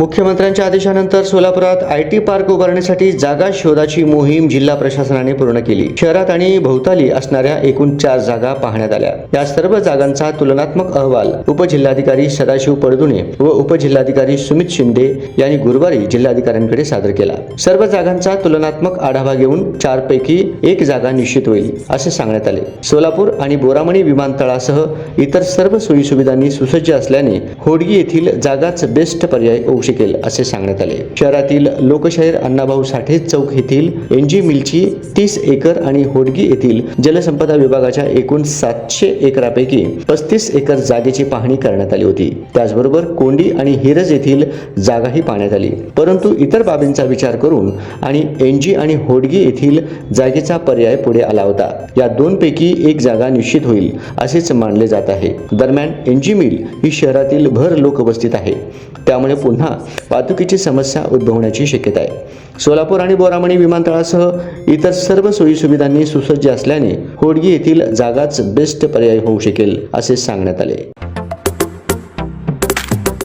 मुख्यमंत्र्यांच्या आदेशानंतर सोलापुरात आय टी पार्क उभारण्यासाठी जागा शोधाची मोहीम जिल्हा प्रशासनाने पूर्ण केली. शहरात आणि भोवताली असणाऱ्या एकूण चार जागा पाहण्यात आल्या. या सर्व जागांचा तुलनात्मक अहवाल उपजिल्हाधिकारी सदाशिव पडदुणे व उपजिल्हाधिकारी सुमित शिंदे यांनी गुरुवारी जिल्हाधिकाऱ्यांकडे सादर केला. सर्व जागांचा तुलनात्मक आढावा घेऊन चार पैकी एक जागा निश्चित होईल असे सांगण्यात आले. सोलापूर आणि बोरामणी विमानतळासह इतर सर्व सोयी सुविधांनी सुसज्ज असल्याने होडगी येथील जागाच बेस्ट पर्याय होऊ शकेल असे सांगण्यात आले. शहरातील लोकशाहीर अण्णाभाऊ साठे चौक येथील एनजी मिलची तीस एकर आणि होडगी येथील जलसंपदा विभागाच्या एकूण सातशे एकरापैकी पस्तीस एकर जागेची पाहणी करण्यात आली होती. त्याचबरोबर कोंडी आणि हिरज येथील जागाही पाहण्यात आली. परंतु इतर बाबींचा विचार करून आणि एनजी आणि होडगी येथील जागेचा पर्याय पुढे आला होता. या दोन पैकी एक जागा निश्चित होईल असेच मानले जात आहे. दरम्यान एनजी मिल ही शहरातील भर लोकवस्तीत आहे. त्यामुळे पुन्हा वाहतुकीची समस्या उद्भवण्याची शक्यता आहे. सोलापूर आणि बोरामणी विमानतळासह इतर सर्व सोयी सुविधांनी सुसज्ज असल्याने होडगी येथील जागाच बेस्ट पर्याय होऊ शकेल असे सांगण्यात आले.